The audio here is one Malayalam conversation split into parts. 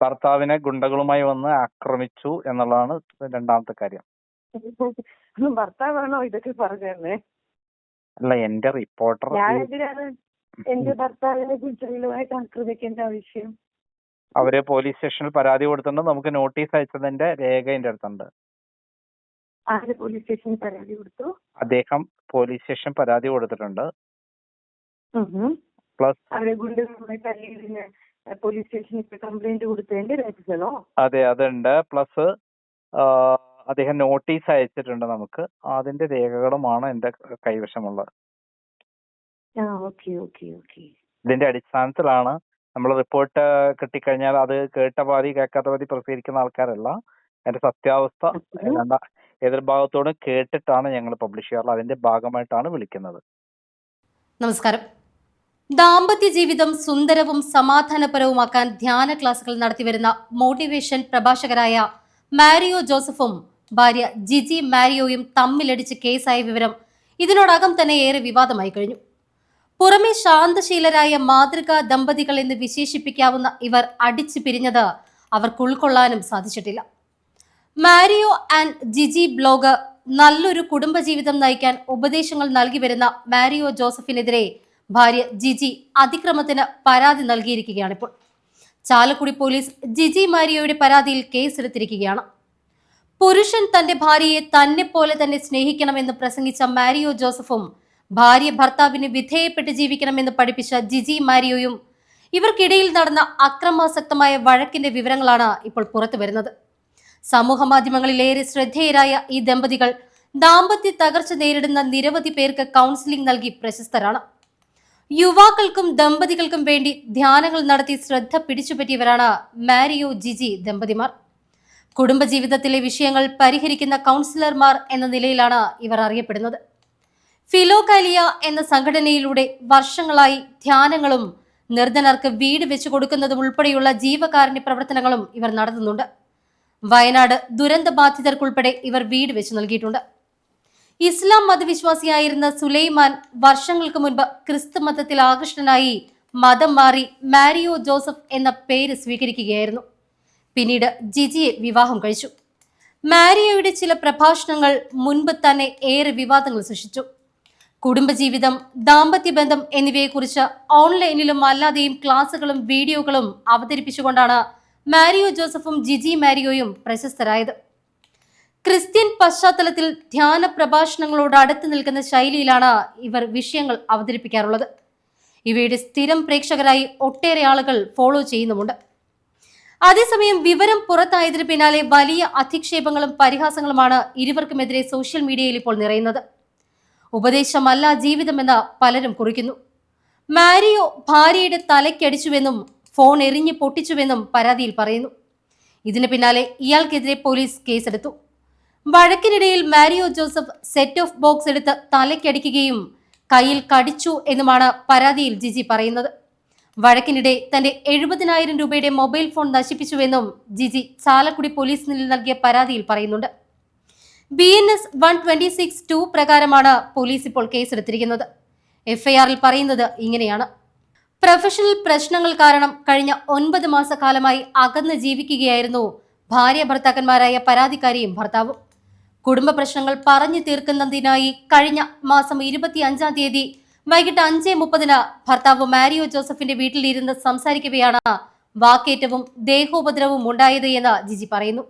ഭർത്താവിനെ ഗുണ്ടകളുമായി വന്ന് ആക്രമിച്ചു എന്നുള്ളതാണ് രണ്ടാമത്തെ കാര്യം. ഭർത്താവാണോ ഇതൊക്കെ പറഞ്ഞേ അല്ല എന്റെ റിപ്പോർട്ടർ എന്റെ ഭർത്താവിനെ ഗുണ്ടകളുമായിട്ട് ആക്രമിക്കേണ്ട ആവശ്യം. അവർ പോലീസ് സ്റ്റേഷനിൽ പരാതി കൊടുത്തിട്ടുണ്ട്. നമുക്ക് നോട്ടീസ് അയച്ചതിന്റെ രേഖ എന്റെ അടുത്തുണ്ട്. പോലീസ് സ്റ്റേഷനിൽ പരാതി കൊടുത്തു? അദ്ദേഹം പോലീസ് സ്റ്റേഷൻ പരാതി കൊടുത്തിട്ടുണ്ട്. പ്ലസ് പോലീസ് സ്റ്റേഷനിൽ കംപ്ലൈന്റ് കൊടുത്തതിന്റെ രേഖകളോ അതെ അതുണ്ട്. പ്ലസ് അദ്ദേഹം നോട്ടീസ് അയച്ചിട്ടുണ്ട് നമുക്ക്. അതിന്റെ രേഖകളുമാണ് എന്റെ കൈവശമുള്ളത്. ആ ഓക്കെ ഓക്കെ ഓക്കെ ഇതിന്റെ അടിസ്ഥാനത്തിലാണ് നമ്മൾ റിപ്പോർട്ട് കിട്ടിക്കഴിഞ്ഞാൽ അത് കേട്ട പാതി കേൾക്കാത്ത പാതി പ്രസിദ്ധീകരിക്കുന്ന ആൾക്കാരല്ല. അതിന്റെ സത്യാവസ്ഥ എതിർഭാഗത്തോട് കേട്ടിട്ടാണ് ഞങ്ങൾ പബ്ലിഷ് ചെയ്യാറുള്ളത്. അതിന്റെ ഭാഗമായിട്ടാണ് വിളിക്കുന്നത്. നമസ്കാരം. ദാമ്പത്യ ജീവിതം സുന്ദരവും സമാധാനപരവുമാക്കാൻ ധ്യാന ക്ലാസുകൾ നടത്തിവരുന്ന മോട്ടിവേഷൻ പ്രഭാഷകരായ മാരിയോ ജോസഫും ഭാര്യ ജിജി മാരിയോയും തമ്മിലടിച്ച് കേസായ വിവരം ഇതിനോടകം തന്നെ ഏറെ വിവാദമായി കഴിഞ്ഞു. പുറമെ ശാന്തശീലരായ മാതൃകാ ദമ്പതികൾ എന്ന് വിശേഷിപ്പിക്കാവുന്ന ഇവർ അടിച്ചു പിരിഞ്ഞത് അവർക്ക് ഉൾക്കൊള്ളാനും സാധിച്ചിട്ടില്ല. മാരിയോ ആൻഡ് ജിജി ബ്ലോഗ് നല്ലൊരു കുടുംബജീവിതം നയിക്കാൻ ഉപദേശങ്ങൾ നൽകി വരുന്ന മാരിയോ ജോസഫിനെതിരെ ഭാര്യ ജിജി അതിക്രമത്തിന് പരാതി നൽകിയിരിക്കുകയാണ് ഇപ്പോൾ. ചാലക്കുടി പോലീസ് ജിജി മാരിയോയുടെ പരാതിയിൽ കേസെടുത്തിരിക്കുകയാണ്. പുരുഷൻ തന്റെ ഭാര്യയെ തന്നെ പോലെ തന്നെ സ്നേഹിക്കണമെന്ന് പ്രസംഗിച്ച മാരിയോ ജോസഫും ഭാര്യ ഭർത്താവിന് വിധേയപ്പെട്ട് ജീവിക്കണമെന്ന് പഠിപ്പിച്ച ജിജി മാരിയോയും ഇവർക്കിടയിൽ നടന്ന അക്രമാസക്തമായ വഴക്കിന്റെ വിവരങ്ങളാണ് ഇപ്പോൾ പുറത്തു വരുന്നത്. സമൂഹ മാധ്യമങ്ങളിലേറെ ശ്രദ്ധേയരായ ഈ ദമ്പതികൾ ദാമ്പത്യ തകർച്ച നേരിടുന്ന നിരവധി പേർക്ക് കൗൺസിലിംഗ് നൽകി പ്രശസ്തരാണ്. യുവാക്കൾക്കും ദമ്പതികൾക്കും വേണ്ടി ധ്യാനങ്ങൾ നടത്തി ശ്രദ്ധ പിടിച്ചുപറ്റിയവരാണ് മാരിയോ ജിജി ദമ്പതിമാർ. കുടുംബജീവിതത്തിലെ വിഷയങ്ങൾ പരിഹരിക്കുന്ന കൗൺസിലർമാർ എന്ന നിലയിലാണ് ഇവർ അറിയപ്പെടുന്നത്. ഫിലോകാലിയ എന്ന സംഘടനയിലൂടെ വർഷങ്ങളായി ധ്യാനങ്ങളും നിർധനർക്ക് വീട് വെച്ചു കൊടുക്കുന്നതും ഉൾപ്പെടെയുള്ള ജീവകാരുണ്യ പ്രവർത്തനങ്ങളും ഇവർ നടത്തുന്നുണ്ട്. വയനാട് ദുരന്ത ബാധിതർക്കുൾപ്പെടെ ഇവർ വീട് വെച്ച് നൽകിയിട്ടുണ്ട്. ഇസ്ലാം മതവിശ്വാസിയായിരുന്ന സുലൈമാൻ വർഷങ്ങൾക്ക് മുൻപ് ക്രിസ്തു മതത്തിൽ ആകൃഷ്ടനായി മതം മാറി മാരിയോ ജോസഫ് എന്ന പേര് സ്വീകരിക്കുകയായിരുന്നു. പിന്നീട് ജിജിയെ വിവാഹം കഴിച്ചു. മാരിയോയുടെ ചില പ്രഭാഷണങ്ങൾ മുൻപ് തന്നെ ഏറെ വിവാദങ്ങൾ സൃഷ്ടിച്ചു. കുടുംബജീവിതം ദാമ്പത്യ ബന്ധം എന്നിവയെക്കുറിച്ച് ഓൺലൈനിലും അല്ലാതെയും ക്ലാസുകളും വീഡിയോകളും അവതരിപ്പിച്ചുകൊണ്ടാണ് മാരിയോ ജോസഫും ജിജി മാരിയോയും പ്രശസ്തരായത്. ക്രിസ്ത്യൻ പശ്ചാത്തലത്തിൽ ധ്യാന പ്രഭാഷണങ്ങളോട് അടുത്ത് നിൽക്കുന്ന ശൈലിയിലാണ് ഇവർ വിഷയങ്ങൾ അവതരിപ്പിക്കാറുള്ളത്. ഇവയുടെ സ്ഥിരം പ്രേക്ഷകരായി ഒട്ടേറെ ആളുകൾ ഫോളോ ചെയ്യുന്നുമുണ്ട്. അതേസമയം വിവരം പുറത്തായതിനു പിന്നാലെ വലിയ അധിക്ഷേപങ്ങളും പരിഹാസങ്ങളുമാണ് ഇരുവർക്കുമെതിരെ സോഷ്യൽ മീഡിയയിൽ ഇപ്പോൾ നിറയുന്നത്. ഉപദേശമല്ല ജീവിതമെന്ന് പലരും കുറിക്കുന്നു. മാരിയോ ഭാര്യയുടെ തലയ്ക്കടിച്ചുവെന്നും ഫോൺ എറിഞ്ഞ് പൊട്ടിച്ചുവെന്നും പരാതിയിൽ പറയുന്നു. ഇതിന് പിന്നാലെ ഇയാൾക്കെതിരെ പോലീസ് കേസെടുത്തു. വഴക്കിനിടയിൽ Mario Joseph set of box എടുത്ത് തലയ്ക്കടിക്കുകയും കയ്യിൽ കടിച്ചു എന്നുമാണ് പരാതിയിൽ ജിജി പറയുന്നത്. വഴക്കിനിടെ തന്റെ എഴുപതിനായിരം രൂപയുടെ മൊബൈൽ ഫോൺ നശിപ്പിച്ചുവെന്നും ജിജി ചാലക്കുടി പോലീസിന് നൽകിയ പരാതിയിൽ പറയുന്നുണ്ട്. B N S one twenty six two പ്രകാരമാണ് പോലീസ് ഇപ്പോൾ കേസെടുത്തിരിക്കുന്നത്. എഫ്ഐആറിൽ പറയുന്നത് ഇങ്ങനെയാണ്. പ്രൊഫഷണൽ പ്രശ്നങ്ങൾ കാരണം കഴിഞ്ഞ ഒൻപത് മാസക്കാലമായി അകന്ന് ജീവിക്കുകയായിരുന്നു ഭാര്യ ഭർത്താക്കന്മാരായ പരാതിക്കാരിയും ഭർത്താവും. കുടുംബ പ്രശ്നങ്ങൾ പറഞ്ഞു തീർക്കുന്നതിനായി കഴിഞ്ഞ മാസം ഇരുപത്തി അഞ്ചാം തീയതി വൈകിട്ട് അഞ്ച് മുപ്പതിന് ഭർത്താവ് മാരിയോ ജോസഫിന്റെ വീട്ടിലിരുന്ന് സംസാരിക്കവെയാണ് വാക്കേറ്റവും ദേഹോപദ്രവവും ഉണ്ടായത് എന്ന് ജിജി പറയുന്നു.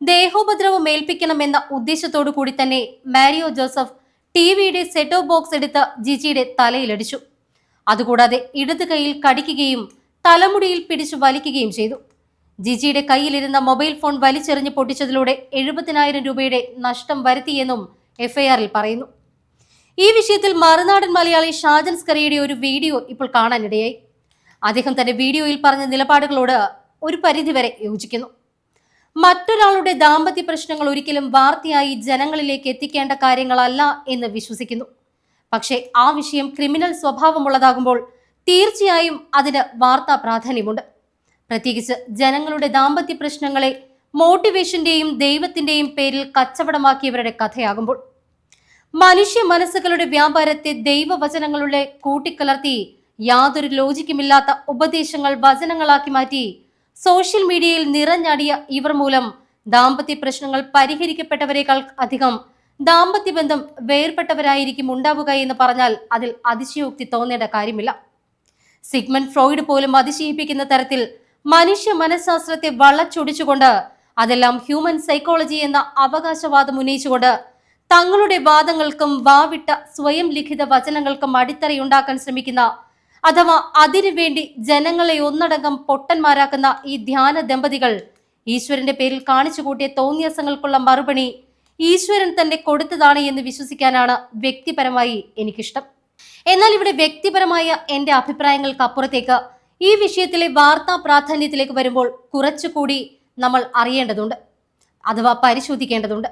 ദേഹോപദ്രവം ഏൽപ്പിക്കണമെന്ന ഉദ്ദേശത്തോടു കൂടി തന്നെ മാരിയോ ജോസഫ് ടി വിയുടെ സെറ്റോ ബോക്സ് എടുത്ത് ജിജിയുടെ തലയിലടിച്ചു. അതുകൂടാതെ ഇടത് കൈയിൽ കടിക്കുകയും തലമുടിയിൽ പിടിച്ചു വലിക്കുകയും ചെയ്തു. ജിജിയുടെ കയ്യിലിരുന്ന മൊബൈൽ ഫോൺ വലിച്ചെറിഞ്ഞ് പൊട്ടിച്ചതിലൂടെ എഴുപതിനായിരം രൂപയുടെ നഷ്ടം വരുത്തിയെന്നും എഫ്ഐആറിൽ പറയുന്നു. ഈ വിഷയത്തിൽ മറുനാടൻ മലയാളി ഷാജൻ സ്കറിയുടെ ഒരു വീഡിയോ ഇപ്പോൾ കാണാനിടയായി. അദ്ദേഹം തന്റെ വീഡിയോയിൽ പറഞ്ഞ നിലപാടുകളോട് ഒരു പരിധിവരെ യോജിക്കുന്നു. മറ്റൊരാളുടെ ദാമ്പത്യ പ്രശ്നങ്ങൾ ഒരിക്കലും വാർത്തയായി ജനങ്ങളിലേക്ക് എത്തിക്കേണ്ട കാര്യങ്ങളല്ല എന്ന് വിശ്വസിക്കുന്നു. പക്ഷേ ആ വിഷയം ക്രിമിനൽ സ്വഭാവമുള്ളതാകുമ്പോൾ തീർച്ചയായും അതിന് വാർത്താ പ്രാധാന്യമുണ്ട്. പ്രത്യേകിച്ച് ജനങ്ങളുടെ ദാമ്പത്യ പ്രശ്നങ്ങളെ മോട്ടിവേഷന്റെയും ദൈവത്തിന്റെയും പേരിൽ കച്ചവടമാക്കിയവരുടെ കഥയാകുമ്പോൾ മനുഷ്യ മനസ്സുകളുടെ വ്യാപാരത്തെ ദൈവവചനങ്ങളുടെ കൂട്ടിക്കലർത്തി യാതൊരു ലോജിക്കുമില്ലാത്ത ഉപദേശങ്ങൾ വചനങ്ങളാക്കി മാറ്റി സോഷ്യൽ മീഡിയയിൽ നിറഞ്ഞാടിയ ഇവർ മൂലം ദാമ്പത്യ പ്രശ്നങ്ങൾ പരിഹരിക്കപ്പെട്ടവരെക്കാൾ അധികം ദാമ്പത്യ ബന്ധം വേർപെട്ടവരായിരിക്കും ഉണ്ടാവുക എന്ന് പറഞ്ഞാൽ അതിൽ അതിശയോക്തി തോന്നേണ്ട കാര്യമില്ല. സിഗ്മൻ ഫ്രോയിഡ് പോലും അതിശയിപ്പിക്കുന്ന തരത്തിൽ മനുഷ്യ മനഃശാസ്ത്രത്തെ വളച്ചൊടിച്ചുകൊണ്ട് അതെല്ലാം ഹ്യൂമൻ സൈക്കോളജി എന്ന അവകാശവാദം ഉന്നയിച്ചുകൊണ്ട് തങ്ങളുടെ വാദങ്ങൾക്കും വാവിട്ട സ്വയം ലിഖിത വചനങ്ങൾക്കും അടിത്തറയുണ്ടാക്കാൻ ശ്രമിക്കുന്ന അഥവാ അതിനുവേണ്ടി ജനങ്ങളെ ഒന്നടങ്കം പൊട്ടന്മാരാക്കുന്ന ഈ ധ്യാന ദമ്പതികൾ ഈശ്വരന്റെ പേരിൽ കാണിച്ചു കൂട്ടിയ തോന്നിയസങ്ങൾക്കുള്ള മറുപടി ഈശ്വരൻ തന്നെ കൊടുത്തതാണ് എന്ന് വിശ്വസിക്കാനാണ് വ്യക്തിപരമായി എനിക്കിഷ്ടം. എന്നാൽ ഇവിടെ വ്യക്തിപരമായ എന്റെ അഭിപ്രായങ്ങൾക്ക് അപ്പുറത്തേക്ക് ഈ വിഷയത്തിലെ വാർത്താ പ്രാധാന്യത്തിലേക്ക് വരുമ്പോൾ കുറച്ചുകൂടി നമ്മൾ അറിയേണ്ടതുണ്ട് അഥവാ പരിശോധിക്കേണ്ടതുണ്ട്.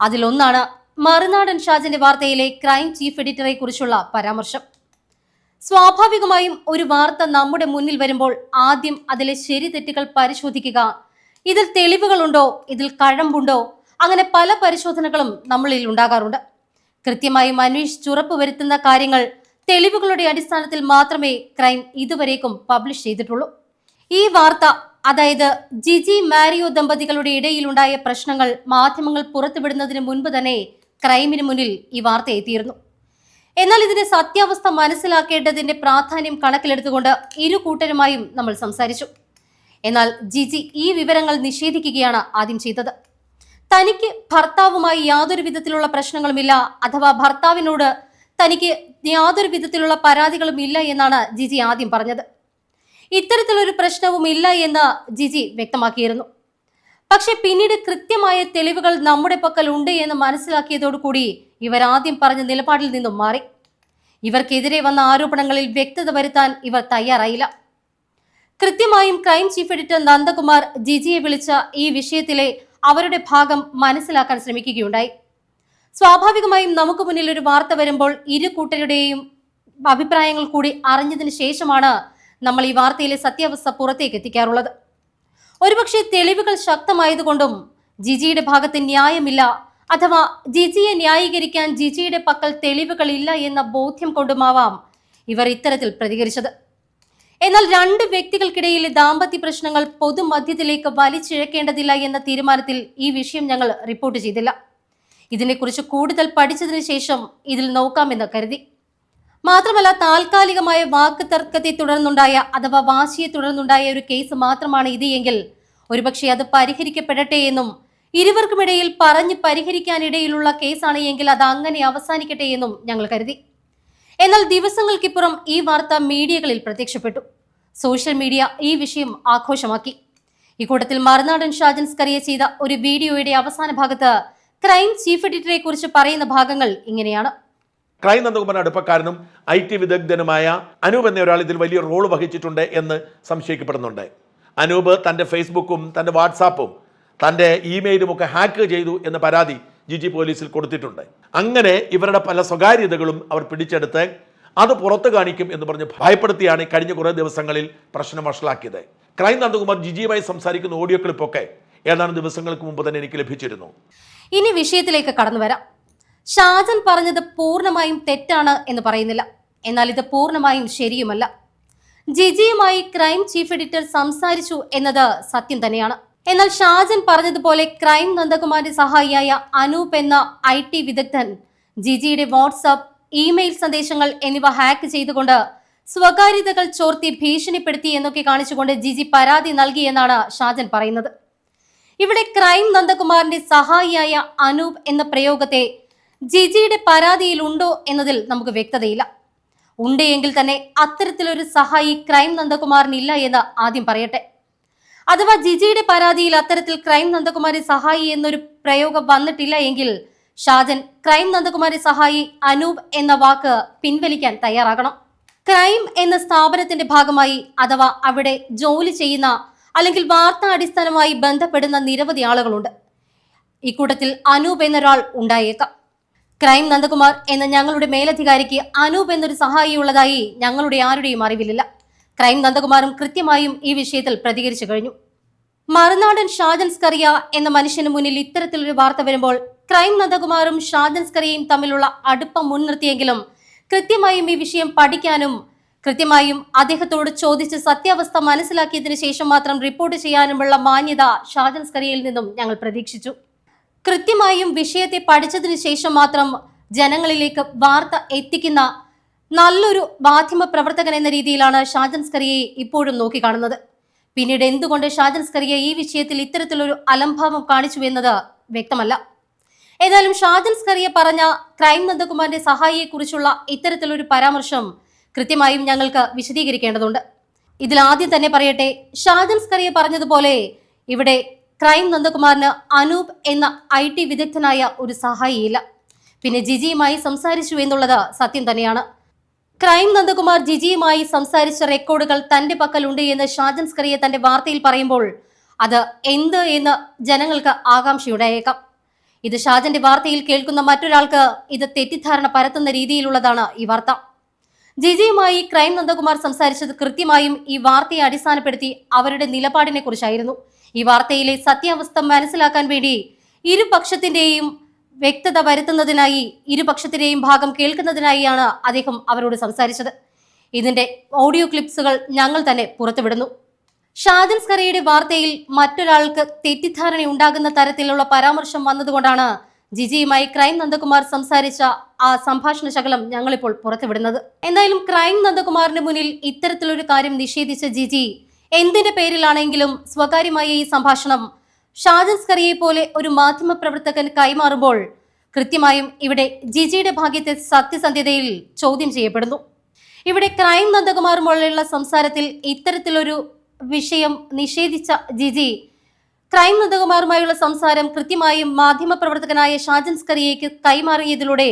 അതിലൊന്നാണ് മറുനാടൻ ഷാജിന്റെ വാർത്തയിലെ ക്രൈം ചീഫ് എഡിറ്ററെ കുറിച്ചുള്ള പരാമർശം. സ്വാഭാവികമായും ഒരു വാർത്ത നമ്മുടെ മുന്നിൽ വരുമ്പോൾ ആദ്യം അതിലെ ശരി തെറ്റുകൾ പരിശോധിക്കുക ഇതിൽ തെളിവുകളുണ്ടോ ഇതിൽ കഴമ്പുണ്ടോ അങ്ങനെ പല പരിശോധനകളും നമ്മളിൽ ഉണ്ടാകാറുണ്ട്. കൃത്യമായും അന്വേഷിച്ചുറപ്പ് വരുത്തുന്ന കാര്യങ്ങൾ തെളിവുകളുടെ അടിസ്ഥാനത്തിൽ മാത്രമേ ക്രൈം ഇതുവരേക്കും പബ്ലിഷ് ചെയ്തിട്ടുള്ളൂ. ഈ വാർത്ത അതായത് ജിജി മാരിയോ ദമ്പതികളുടെ ഇടയിലുണ്ടായ പ്രശ്നങ്ങൾ മാധ്യമങ്ങൾ പുറത്തുവിടുന്നതിന് മുൻപ് തന്നെ ക്രൈമിന് മുന്നിൽ ഈ വാർത്ത എത്തിയിരുന്നു. എന്നാൽ ഇതിന്റെ സത്യാവസ്ഥ മനസ്സിലാക്കേണ്ടതിന്റെ പ്രാധാന്യം കണക്കിലെടുത്തുകൊണ്ട് ഇരു കൂട്ടരുമായും നമ്മൾ സംസാരിച്ചു. എന്നാൽ ജിജി ഈ വിവരങ്ങൾ നിഷേധിക്കുകയാണ് ആദ്യം ചെയ്തത്. തനിക്ക് ഭർത്താവുമായി യാതൊരു വിധത്തിലുള്ള പ്രശ്നങ്ങളുമില്ല അഥവാ ഭർത്താവിനോട് തനിക്ക് യാതൊരു വിധത്തിലുള്ള പരാതികളും ഇല്ല എന്നാണ് ജിജി ആദ്യം പറഞ്ഞത്. ഇത്തരത്തിലൊരു പ്രശ്നവും ഇല്ല എന്ന് ജിജി വ്യക്തമാക്കിയിരുന്നു. പക്ഷെ പിന്നീട് കൃത്യമായ തെളിവുകൾ നമ്മുടെ പക്കൽ ഉണ്ട് എന്ന് മനസ്സിലാക്കിയതോടുകൂടി ഇവർ ആദ്യം പറഞ്ഞ നിലപാടിൽ നിന്നും മാറി. ഇവർക്കെതിരെ വന്ന ആരോപണങ്ങളിൽ വ്യക്തത വരുത്താൻ ഇവർ തയ്യാറായില്ല. കൃത്യമായും ക്രൈം ചീഫ് എഡിറ്റർ നന്ദകുമാർ ജിജിയെ വിളിച്ച ഈ വിഷയത്തിലെ അവരുടെ ഭാഗം മനസ്സിലാക്കാൻ ശ്രമിക്കുകയുണ്ടായി. സ്വാഭാവികമായും നമുക്ക് മുന്നിൽ ഒരു വാർത്ത വരുമ്പോൾ ഇരു കൂട്ടരുടെയും അഭിപ്രായങ്ങൾ കൂടി അറിഞ്ഞതിന് ശേഷമാണ് നമ്മൾ ഈ വാർത്തയിലെ സത്യാവസ്ഥ പുറത്തേക്ക് എത്തിക്കാറുള്ളത്. ഒരുപക്ഷെ തെളിവുകൾ ശക്തമായതുകൊണ്ടും ജിജിയുടെ ഭാഗത്ത് ന്യായമില്ല അഥവാ ജിജിയെ ന്യായീകരിക്കാൻ ജിജിയുടെ പക്കൽ തെളിവുകളില്ല എന്ന ബോധ്യം കൊണ്ടുമാവാം ഇവർ ഇത്തരത്തിൽ പ്രതികരിച്ചത്. എന്നാൽ രണ്ട് വ്യക്തികൾക്കിടയിലെ ദാമ്പത്യ പ്രശ്നങ്ങൾ പൊതുമധ്യത്തിലേക്ക് വലിച്ചിഴക്കേണ്ടതില്ല എന്ന തീരുമാനത്തിൽ ഈ വിഷയം ഞങ്ങൾ റിപ്പോർട്ട് ചെയ്തില്ല. ഇതിനെക്കുറിച്ച് കൂടുതൽ പഠിച്ചതിന് ശേഷം ഇതിൽ നോക്കാമെന്ന് കരുതി. മാത്രമല്ല താൽക്കാലികമായ വാക്ക് തർക്കത്തെ തുടർന്നുണ്ടായ അഥവാ വാശിയെ തുടർന്നുണ്ടായ ഒരു കേസ് മാത്രമാണ് ഇത് എങ്കിൽ ഒരുപക്ഷെ അത് പരിഹരിക്കപ്പെടട്ടെ എന്നും ഇരുവർക്കുമിടയിൽ പറഞ്ഞ് പരിഹരിക്കാനിടയിലുള്ള കേസാണ് എങ്കിൽ അത് അങ്ങനെ അവസാനിക്കട്ടെ എന്നും ഞങ്ങൾ കരുതി. എന്നാൽ ദിവസങ്ങൾക്കിപ്പുറം ഈ വാർത്ത മീഡിയകളിൽ പ്രത്യക്ഷപ്പെട്ടു. സോഷ്യൽ മീഡിയ ഈ വിഷയം ആഘോഷമാക്കി. ഇക്കൂട്ടത്തിൽ മറുനാടൻ ഷാജൻസ് കറിയ ചെയ്ത ഒരു വീഡിയോയുടെ അവസാന ഭാഗത്ത് ക്രൈം ചീഫ് എഡിറ്ററെ കുറിച്ച് പറയുന്ന ഭാഗങ്ങൾ ഇങ്ങനെയാണ്. ക്രൈം നന്ദകുമാർ അടുപ്പക്കാരനും ഐ ടി വിദഗ്ധനുമായ അനൂപ് എന്ന ഒരാൾ ഇതിൽ വലിയ റോൾ വഹിച്ചിട്ടുണ്ട് എന്ന് സംശയിക്കപ്പെടുന്നുണ്ട്. അനൂപ് തന്റെ ഫേസ്ബുക്കും തന്റെ വാട്സാപ്പും തന്റെ ഇമെയിലും ഒക്കെ ഹാക്ക് ചെയ്തു എന്ന പരാതി ജിജി പോലീസിൽ കൊടുത്തിട്ടുണ്ട്. അങ്ങനെ ഇവരുടെ പല സ്വകാര്യതകളും അവർ പിടിച്ചെടുത്ത് അത് പുറത്തു കാണിക്കും എന്ന് പറഞ്ഞ് ഭയപ്പെടുത്തിയാണ് കഴിഞ്ഞ കുറേ ദിവസങ്ങളിൽ പ്രശ്നം വഷളാക്കിയത്. ക്രൈം നന്ദകുമാർ ജിജിയുമായി സംസാരിക്കുന്ന ഓഡിയോ ക്ലിപ്പൊക്കെ ഏതാനും ദിവസങ്ങൾക്ക് മുമ്പ് തന്നെ എനിക്ക് ലഭിച്ചിരുന്നു. ഇനി വിഷയത്തിലേക്ക് കടന്നു വരാം. ഷാജൻ പറഞ്ഞത് പൂർണമായും തെറ്റാണ് എന്ന് പറയുന്നില്ല. എന്നാൽ ഇത് പൂർണമായും ശരിയുമല്ല. ജിജിയുമായി ക്രൈം ചീഫ് എഡിറ്റർ സംസാരിച്ചു എന്നത് സത്യം തന്നെയാണ്. എന്നാൽ ഷാജൻ പറഞ്ഞതുപോലെ ക്രൈം നന്ദകുമാറിന്റെ സഹായിയായ അനൂപ് എന്ന ഐ ടി വിദഗ്ധൻ ജിജിയുടെ വാട്സാപ്പ് ഇമെയിൽ സന്ദേശങ്ങൾ എന്നിവ ഹാക്ക് ചെയ്തുകൊണ്ട് സ്വകാര്യതകൾ ചോർത്തി ഭീഷണിപ്പെടുത്തി എന്നൊക്കെ കാണിച്ചുകൊണ്ട് ജിജി പരാതി നൽകിയെന്നാണ് ഷാജൻ പറയുന്നത്. ഇവിടെ ക്രൈം നന്ദകുമാറിന്റെ സഹായിയായ അനൂപ് എന്ന പ്രയോഗത്തെ ജിജിയുടെ പരാതിയിൽ ഉണ്ടോ എന്നതിൽ നമുക്ക് വ്യക്തതയില്ല. ഉണ്ട് എങ്കിൽ തന്നെ അത്തരത്തിലൊരു സഹായി ക്രൈം നന്ദകുമാറിനില്ല എന്ന് ആദ്യം പറയട്ടെ. അഥവാ ജിജിയുടെ പരാതിയിൽ അത്തരത്തിൽ ക്രൈം നന്ദകുമാരി സഹായി എന്നൊരു പ്രയോഗം വന്നിട്ടില്ല എങ്കിൽ ഷാജൻ ക്രൈം നന്ദകുമാരി സഹായി അനൂപ് എന്ന വാക്ക് പിൻവലിക്കാൻ തയ്യാറാകണം. ക്രൈം എന്ന സ്ഥാപനത്തിന്റെ ഭാഗമായി അഥവാ അവിടെ ജോലി ചെയ്യുന്ന അല്ലെങ്കിൽ വാർത്താ അടിസ്ഥാനമായി ബന്ധപ്പെടുന്ന നിരവധി ആളുകളുണ്ട്. ഇക്കൂട്ടത്തിൽ അനൂപ് എന്നൊരാൾ ഉണ്ടായേക്കാം. ക്രൈം നന്ദകുമാർ എന്ന ഞങ്ങളുടെ മേലധികാരിക്ക് അനൂപ് എന്നൊരു സഹായി ഉള്ളതായി ഞങ്ങളുടെ ആരുടെയും അറിവിലില്ല. ക്രൈം നന്ദകുമാറും കൃത്യമായും ഈ വിഷയത്തിൽ പ്രതികരിച്ചു കഴിഞ്ഞു. മറുനാടൻ ഷാജൻ സ്കറിയ എന്ന മനുഷ്യന് മുന്നിൽ ഇത്തരത്തിലൊരു വാർത്ത വരുമ്പോൾ ക്രൈം നന്ദകുമാറും ഷാജൻ സ്കറിയയും തമ്മിലുള്ള അടുപ്പം മുൻനിർത്തിയെങ്കിലും കൃത്യമായും ഈ വിഷയം പഠിക്കാനും കൃത്യമായും അദ്ദേഹത്തോട് ചോദിച്ച് സത്യാവസ്ഥ മനസ്സിലാക്കിയതിന് ശേഷം മാത്രം റിപ്പോർട്ട് ചെയ്യാനുമുള്ള മാന്യത ഷാജൻ സ്കറിയയിൽ നിന്നും ഞങ്ങൾ പ്രതീക്ഷിച്ചു. കൃത്യമായും വിഷയത്തെ പഠിച്ചതിന് ശേഷം മാത്രം ജനങ്ങളിലേക്ക് വാർത്ത എത്തിക്കുന്ന നല്ലൊരു മാധ്യമ പ്രവർത്തകൻ എന്ന രീതിയിലാണ് ഷാജൻ സ്കറിയെ ഇപ്പോഴും നോക്കിക്കാണുന്നത്. പിന്നീട് എന്തുകൊണ്ട് ഷാജൻ സ്കറിയ ഈ വിഷയത്തിൽ ഇത്തരത്തിലൊരു അലംഭാവം കാണിച്ചു എന്നത് വ്യക്തമല്ല. ഏതായാലും ഷാജൻ സ്കറിയ പറഞ്ഞ ക്രൈം നന്ദകുമാറിന്റെ സഹായിയെക്കുറിച്ചുള്ള ഇത്തരത്തിലൊരു പരാമർശം കൃത്യമായും ഞങ്ങൾക്ക് വിശദീകരിക്കേണ്ടതുണ്ട്. ഇതിൽ ആദ്യം തന്നെ പറയട്ടെ ഷാജൻ സ്കറിയ പറഞ്ഞതുപോലെ ഇവിടെ ക്രൈം നന്ദകുമാറിന് അനൂപ് എന്ന ഐ ടി വിദഗ്ധനായ ഒരു സഹായിയില്ല. പിന്നെ ജിജിയുമായി സംസാരിച്ചു എന്നുള്ളത് സത്യം തന്നെയാണ്. ക്രൈം നന്ദകുമാർ ജിജിയുമായി സംസാരിച്ച റെക്കോർഡുകൾ തന്റെ പക്കലുണ്ട് എന്ന് ഷാജൻ സ്കറിയ തന്റെ വാർത്തയിൽ പറയുമ്പോൾ അത് എന്ത് എന്ന് ജനങ്ങൾക്ക് ആകാംക്ഷയുണ്ടായേക്കാം. ഇത് ഷാജന്റെ വാർത്തയിൽ കേൾക്കുന്ന മറ്റൊരാൾക്ക് ഇത് തെറ്റിദ്ധാരണ പരത്തുന്ന രീതിയിലുള്ളതാണ് ഈ വാർത്ത. ജിജിയുമായി ക്രൈം നന്ദകുമാർ സംസാരിച്ചത് കൃത്യമായും ഈ വാർത്തയെ അടിസ്ഥാനപ്പെടുത്തി അവരുടെ നിലപാടിനെ കുറിച്ചായിരുന്നു. ഈ വാർത്തയിലെ സത്യാവസ്ഥ മനസ്സിലാക്കാൻ വേണ്ടി ഇരുപക്ഷത്തിന്റെയും വ്യക്തത വരുത്തുന്നതിനായി ഇരുപക്ഷത്തിന്റെയും ഭാഗം കേൾക്കുന്നതിനായിയാണ് അദ്ദേഹം അവരോട് സംസാരിച്ചത്. ഇതിന്റെ ഓഡിയോ ക്ലിപ്സുകൾ ഞങ്ങൾ തന്നെ പുറത്തുവിടുന്നു. ഷാജൻ സ്കറിയുടെ വാർത്തയിൽ മറ്റൊരാൾക്ക് തെറ്റിദ്ധാരണ ഉണ്ടാകുന്ന തരത്തിലുള്ള പരാമർശം വന്നതുകൊണ്ടാണ് ജിജിയുമായി ക്രൈം നന്ദകുമാർ സംസാരിച്ച ആ സംഭാഷണ ശകലം ഞങ്ങളിപ്പോൾ പുറത്തുവിടുന്നത്. എന്തായാലും ക്രൈം നന്ദകുമാറിന് മുന്നിൽ ഇത്തരത്തിലൊരു കാര്യം നിഷേധിച്ച ജിജി എന്തിന്റെ പേരിലാണെങ്കിലും സ്വകാര്യമായ ഈ സംഭാഷണം ഷാജൻ സ്കറിയെ പോലെ ഒരു മാധ്യമ പ്രവർത്തകൻ കൈമാറുമ്പോൾ കൃത്യമായും ഇവിടെ ജിജിയുടെ ഭാഗ്യത്തെ സത്യസന്ധ്യതയിൽ ചോദ്യം ചെയ്യപ്പെടുന്നു. ഇവിടെ ക്രൈം നന്ദകുമാറുമുള്ള സംസാരത്തിൽ ഇത്തരത്തിലൊരു വിഷയം നിഷേധിച്ച ജിജി ക്രൈം നന്ദകുമാറുമായുള്ള സംസാരം കൃത്യമായും മാധ്യമപ്രവർത്തകനായ ഷാജൻ സ്കറിയയ്ക്ക് കൈമാറിയതിലൂടെ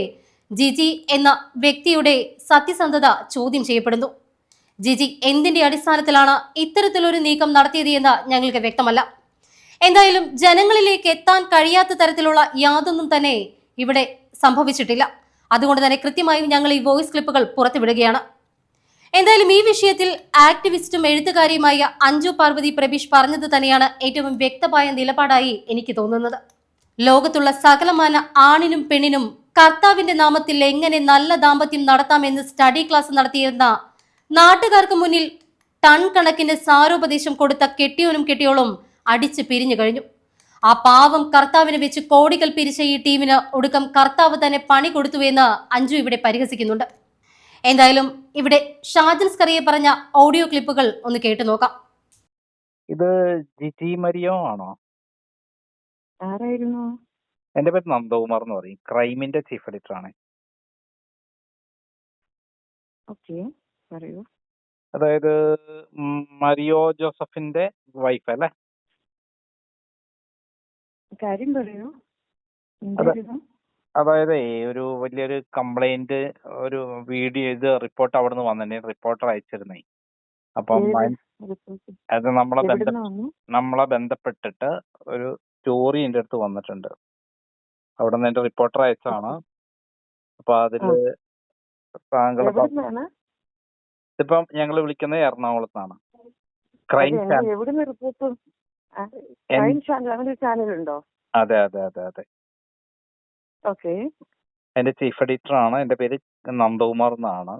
ജിജി എന്ന വ്യക്തിയുടെ സത്യസന്ധത ചോദ്യം ചെയ്യപ്പെടുന്നു. ജിജി എന്തിന്റെ അടിസ്ഥാനത്തിലാണ് ഇത്തരത്തിലൊരു നീക്കം നടത്തിയത് എന്ന് ഞങ്ങൾക്ക് വ്യക്തമല്ല. എന്തായാലും ജനങ്ങളിലേക്ക് എത്താൻ കഴിയാത്ത തരത്തിലുള്ള യാതൊന്നും തന്നെ ഇവിടെ സംഭവിച്ചിട്ടില്ല. അതുകൊണ്ട് തന്നെ കൃത്യമായും ഞങ്ങൾ ഈ വോയിസ് ക്ലിപ്പുകൾ പുറത്തുവിടുകയാണ്. എന്തായാലും ഈ വിഷയത്തിൽ ആക്ടിവിസ്റ്റും എഴുത്തുകാരിയുമായ അഞ്ജു പാർവതി പ്രബീഷ് പറഞ്ഞത് തന്നെയാണ് ഏറ്റവും വ്യക്തമായ നിലപാടായി എനിക്ക് തോന്നുന്നത്. ലോകത്തുള്ള സകലമാന ആണിനും പെണ്ണിനും കർത്താവിന്റെ നാമത്തിൽ എങ്ങനെ നല്ല ദാമ്പത്യം നടത്താമെന്ന് സ്റ്റഡി ക്ലാസ് നടത്തിയിരുന്ന നാട്ടുകാർക്ക് മുന്നിൽ ടൺ കണക്കിന് സാരോപദേശം കൊടുത്ത കെട്ടിയോനും കെട്ടിയോളും അടിച്ചു പിരിഞ്ഞു കഴിഞ്ഞു. ആ പാവം കർത്താവിനെ വെച്ച് കോടികൾ പിരിച്ച ഈ ടീമിന് ഒടുക്കം കർത്താവ് തന്നെ പണി കൊടുത്തു എന്ന് അഞ്ജു ഇവിടെ പരിഹസിക്കുന്നുണ്ട്. എന്തായാലും ഇവിടെ ഷാജൻ സ്കറിയെ പറഞ്ഞ ഓഡിയോ ക്ലിപ്പുകൾ ഒന്ന് കേട്ടു നോക്കാം. ഇത് ജിജി മരിയോ ആണോ? ആരായിരുന്നു? എന്റെ പേര് നന്ദകുമാർ എന്ന് പറയും. ക്രൈമിന്റെ ചീഫ് എഡിറ്റർ ആണ് ഓക്കെ പറയൂ. അതായത് മരിയോ ജോസഫിന്റെ വൈഫ് അല്ലേ? കാര്യം പറയൂ. അതായത് ഒരു വലിയൊരു കംപ്ലൈന്റ് ഒരു വീഡിയോ ഇത് റിപ്പോർട്ട് അവിടെ നിന്ന് വന്നെ റിപ്പോർട്ടർ അയച്ചിരുന്നേ. അപ്പം അയ്- അത് നമ്മളെ ബന്ധ എവിടുന്ന് വന്നു? നമ്മളെ ബന്ധപ്പെട്ടിട്ട് ഒരു സ്റ്റോറി എന്റെ അടുത്ത് വന്നിട്ടുണ്ട്. അവിടെ നിന്ന് എന്റെ റിപ്പോർട്ടർ അയച്ചാണ് അപ്പൊ അതിൽ താങ്കൾ എവിടുന്നാണ്? ഇപ്പം ഞങ്ങൾ വിളിക്കുന്നത് എറണാകുളത്താണ്. ക്രൈം അതെ, ചാനൽ എവിടുന്ന് റിപ്പോർട്ട് ക്രൈം ചാനൽ അങ്ങനെ ചാനൽ ഉണ്ടോ? അതെ അതെ അതെ അതെ. ഓക്കെ. എന്റെ ചീഫ് എഡിറ്റർ ആണ് എന്റെ പേര് നന്ദകുമാർ എന്നാണ്.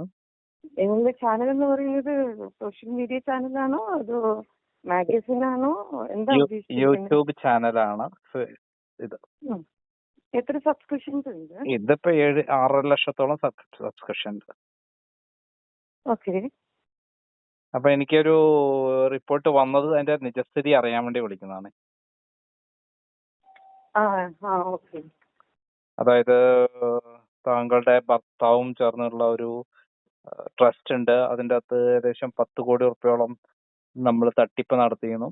നിങ്ങളുടെ ചാനൽ എന്ന് പറയുന്നത് സോഷ്യൽ മീഡിയ ചാനലാണോ അതോ മാഗസിൻ ആണോ? എന്താ യൂട്യൂബ് ചാനലാണ് ഇത്. എത്ര സബ്സ്ക്രിപ്ഷൻസ് ഉണ്ട്? ഇതിപ്പോ ഏഴ് ആറര ലക്ഷത്തോളം സബ്സ്ക്രിപ്ഷൻ ഓക്കെ. അപ്പൊ എനിക്കൊരു റിപ്പോർട്ട് വന്നത് അതിന്റെ നിജസ്ഥിതി അറിയാൻ വേണ്ടി വിളിക്കുന്നതാണ്. ആ ആ ഓക്കെ. അതായത് താങ്കളുടെ ഭർത്താവും ചേർന്നുള്ള ഒരു ട്രസ്റ്റ് ഉണ്ട്. അതിന്റെ അകത്ത് ഏകദേശം പത്ത് കോടി രൂപയോളം നമ്മൾ തട്ടിപ്പ് നടത്തിയിരുന്നു.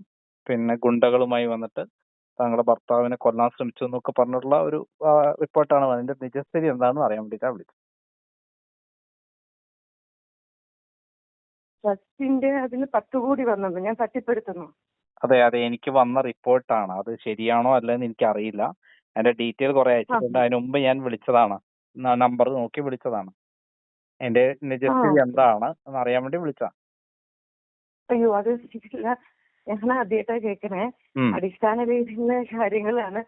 പിന്നെ ഗുണ്ടകളുമായി വന്നിട്ട് താങ്കളുടെ ഭർത്താവിനെ കൊല്ലാൻ ശ്രമിച്ചു എന്നൊക്കെ പറഞ്ഞിട്ടുള്ള ഒരു റിപ്പോർട്ടാണ് അതിന്റെ നിജസ്ഥിതി എന്താണെന്ന് അറിയാൻ വേണ്ടിയിട്ടാണ് വിളിച്ചത്. ട്രസ്റ്റിന്റെ അതിന് പത്ത് കോടി വന്നത്. ഞാൻ തട്ടിപ്പെടുത്തുന്നു അതെ അതെ. എനിക്ക് വന്ന റിപ്പോർട്ടാണ്. അത് ശരിയാണോ അല്ലെന്ന് എനിക്ക് അറിയില്ല അതിന്റെ ഡീറ്റെയിൽ കുറെ അയച്ചിട്ടുണ്ട്. അതിന് മുമ്പ് ഞാൻ വിളിച്ചതാണ്. നമ്പർ നോക്കി വിളിച്ചതാണ്. എന്റെ നിജസ്ഥിതി. എന്താണ് എന്ന് അറിയാൻ വേണ്ടി വിളിച്ച അയ്യോ അത് ഞങ്ങൾ ആദ്യമായിട്ടാ കേൾക്കണേ അടിസ്ഥാന രീതിയിലുള്ള കാര്യങ്ങളാണ്.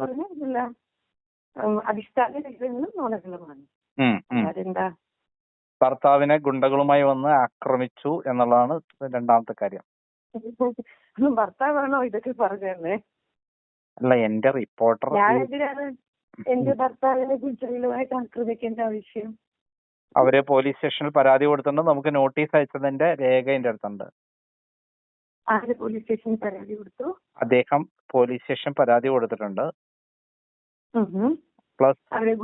പറഞ്ഞല്ല. അടിസ്ഥാന രീതികളും നോളജുകളുമാണ് അതെന്താ? ഭർത്താവിനെ ഗുണ്ടകളുമായി വന്ന് ആക്രമിച്ചു എന്നുള്ളതാണ് രണ്ടാമത്തെ കാര്യം. ഭർത്താവാണോ ഇതൊക്കെ പറഞ്ഞേ അല്ല എന്റെ റിപ്പോർട്ടർ എന്റെ ഭർത്താവിനെ കുറ്റങ്ങളുമായിട്ട് ആക്രമിക്കേണ്ട ആവശ്യം. അവർ പോലീസ് സ്റ്റേഷനിൽ പരാതി കൊടുത്തിട്ടുണ്ട്. നമുക്ക് നോട്ടീസ് അയച്ചതിന്റെ രേഖ എന്റെ അടുത്തുണ്ട്. ആര് പോലീസ് സ്റ്റേഷനിൽ പരാതി കൊടുത്തു? അദ്ദേഹം പോലീസ് സ്റ്റേഷൻ പരാതി കൊടുത്തിട്ടുണ്ട്. പ്ലസ് അവരെ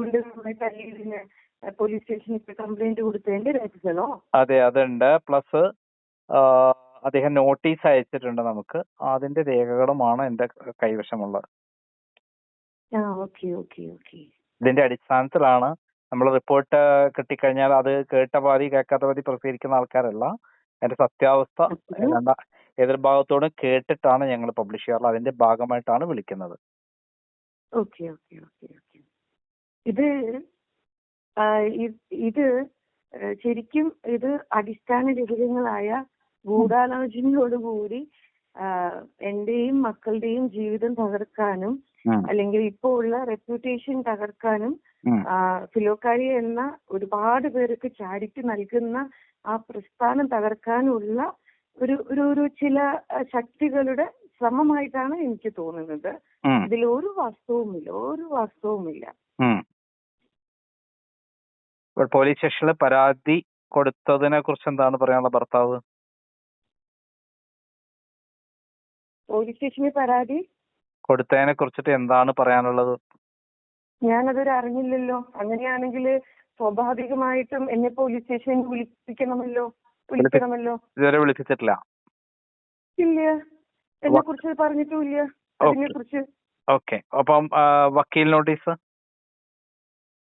തല്ലിയതിന് പോലീസ് സ്റ്റേഷനിൽ കംപ്ലൈന്റ് കൊടുത്തതിന്റെ രേഖകളോ? അതെ അതുണ്ട്. പ്ലസ് അദ്ദേഹം നോട്ടീസ് അയച്ചിട്ടുണ്ട് നമുക്ക്. അതിന്റെ രേഖകളുമാണ് എന്റെ കൈവശമുള്ളത്. ഇതിന്റെ അടിസ്ഥാനത്തിലാണ് നമ്മൾ റിപ്പോർട്ട് കിട്ടിക്കഴിഞ്ഞാൽ അത് കേട്ട പാതി കേൾക്കാത്ത പാതി പ്രസിദ്ധീകരിക്കുന്ന ആൾക്കാരല്ല. അതിന്റെ സത്യാവസ്ഥ എതിർഭാഗത്തോട് കേട്ടിട്ടാണ് ഞങ്ങൾ പബ്ലിഷ് ചെയ്യാറുള്ളത്. അതിന്റെ ഭാഗമായിട്ടാണ് വിളിക്കുന്നത്. ഇത് ഇത് ശരിക്കും ഇത് അടിസ്ഥാനരഹിതങ്ങളായ ഗൂഢാലോചനയോടുകൂടി എന്റെയും മക്കളുടെയും ജീവിതം തകർക്കാനും അല്ലെങ്കിൽ ഇപ്പോ ഉള്ള റെപ്യൂട്ടേഷൻ തകർക്കാനും. ഫിലോക്കാരി എന്ന ഒരുപാട് പേർക്ക് ചാരിറ്റി നൽകുന്ന ആ പ്രസ്ഥാനം തകർക്കാനുള്ള ഒരു ഒരു ഒരു ചില ശക്തികളുടെ ശ്രമമായിട്ടാണ് എനിക്ക് തോന്നുന്നത്. ഇതിൽ ഒരു വാസ്തവുമില്ല ഒരു വാസ്തവുമില്ല. പോലീസ് സ്റ്റേഷനിൽ പരാതി കൊടുത്തതിനെ കുറിച്ച് എന്താണ് പറയാനുള്ള ഭർത്താവ് പോലീസ് സ്റ്റേഷനിൽ പരാതി? കൊടുത്തതിനെ കുറിച്ചിട്ട് എന്താണ് പറയാനുള്ളത്? ഞാനതൊരു അറിഞ്ഞില്ലല്ലോ. അങ്ങനെയാണെങ്കിൽ സ്വാഭാവികമായിട്ടും എന്നെ പോലീസ് സ്റ്റേഷനിൽ വിളിപ്പിക്കണമല്ലോ? വിളിക്കണമല്ലോ? ഇതുവരെ വിളിപ്പിച്ചിട്ടില്ല ഇല്ല. എന്നെ കുറിച്ച് പറഞ്ഞിട്ടുമില്ല. അതിനെ കുറിച്ച് ഓക്കെ. അപ്പം വക്കീൽ നോട്ടീസ്?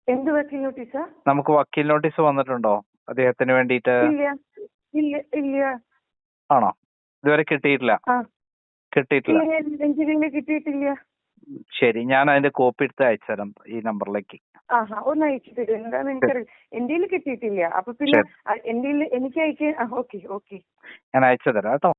എന്ത് വക്കീൽ നോട്ടീസാ? നമുക്ക് വക്കീൽ നോട്ടീസ് വന്നിട്ടുണ്ടോ? അദ്ദേഹത്തിന് വേണ്ടിയിട്ട്? ഇല്ല. ഇല്ല ഇല്ല. ആണോ? ഇതുവരെ കിട്ടിയിട്ടില്ല. ആ. കിട്ടിയിട്ടില്ല. രഞ്ജിനിനെ കിട്ടിയിട്ടില്ല. ശരി ഞാൻ അതിന്റെ കോപ്പി എടുത്ത് അയച്ചുതരാം ഈ നമ്പറിലേക്ക്. ആഹാ ഒന്ന് അയച്ചു തരും. എന്താന്ന് എനിക്കറിയില്ല എന്റെ കിട്ടിയിട്ടില്ല. അപ്പൊ പിന്നെ. എന്റെ എനിക്ക് അയക്കാൻ ഓക്കെ ഓക്കെ. ഞാൻ അയച്ചു തരാം കേട്ടോ.